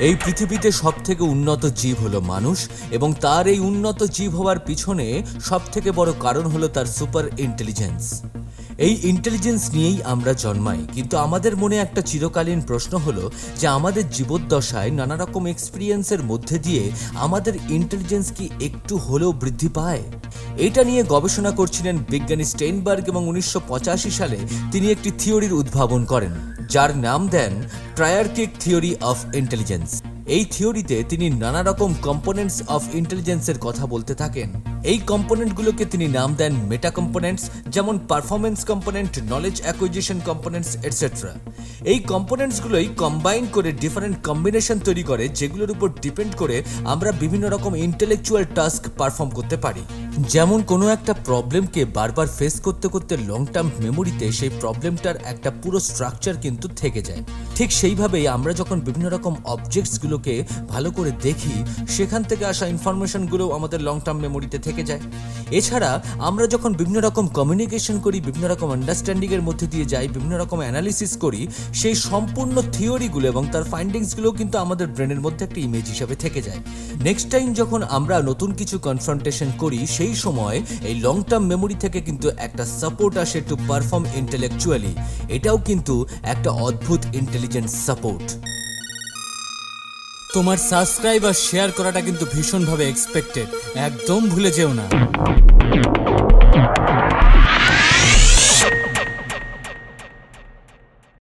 এই পৃথিবীতে সব থেকে উন্নত জীব হলো মানুষ এবং তার এই উন্নত জীব হওয়ার পিছনে সব থেকে বড় কারণ হলো তার সুপার ইন্টেলিজেন্স এই ইন্টেলিজেন্স নিয়েই আমরা জন্মাই। কিন্তু আমাদের মনে একটা চিরকালীন প্রশ্ন হলো যে আমাদের জীবদ্দশায় নানা রকম এক্সপিরিয়েন্সের মধ্যে দিয়ে আমাদের ইন্টেলিজেন্স কি একটু হলেও বৃদ্ধি পায়? এটা নিয়ে গবেষণা করছিলেন বিজ্ঞানী স্টেইনবার্গ এবং উনিশশো পঁচাশি সালে তিনি একটি থিওরির উদ্ভাবন করেন, যার নাম দেন ট্রায়ার্কিক থিওরি অফ ইন্টেলিজেন্স এই থিওরিতে তিনি নানা রকম কম্পোনেন্টস অফ ইন্টেলিজেন্সের কথা বলতে থাকেন। এই কম্পোনেন্টগুলোকে তিনি নাম দেন মেটা কম্পোনেন্টস যেমন performance component knowledge acquisition components etcetera এই কম্পোনেন্টসগুলোই কম্বাইন করে ডিফারেন্ট কম্বিনেশন তৈরি করে, যেগুলোর উপর ডিপেন্ড করে আমরা বিভিন্ন রকম ইন্টেলেকচুয়াল টাস্ক পারফর্ম করতে পারি। যেমন কোনো একটা প্রবলেমকে বারবার ফেস করতে করতে লং টার্ম মেমোরিতে সেই প্রবলেমটার একটা পুরো স্ট্রাকচার কিন্তু থেকে যায়। ঠিক সেইভাবেই আমরা যখন বিভিন্ন রকম অবজেক্টসগুলোকে ভালো করে দেখি, সেখান থেকে আসা ইনফরমেশনগুলো আমাদের লং টার্ম মেমোরিতে থেকে যায়। এছাড়া আমরা যখন বিভিন্ন রকম কমিউনিকেশন করি, বিভিন্ন রকম আন্ডারস্ট্যান্ডিংয়ের মধ্যে দিয়ে যাই, বিভিন্ন রকম অ্যানালিসিস করি, সেই সম্পূর্ণ থিওরিগুলো এবং তার ফাইন্ডিংসগুলো কিন্তু আমাদের ব্রেনের মধ্যে একটা ইমেজ হিসাবে থেকে যায়। নেক্সট টাইম যখন আমরা নতুন কিছু কনফ্রন্টেশন করি সেই সময় এই লং টার্ম মেমোরি থেকে কিন্তু একটা সাপোর্ট আসে টু পারফর্ম ইন্টেলেকচুয়ালি এটাও কিন্তু একটা অদ্ভুত ইন্টেলিজেন্ট সাপোর্ট তোমার সাবস্ক্রাইব আর শেয়ার করাটা কিন্তু ভীষণভাবে এক্সপেক্টেড একদম ভুলে যেও না।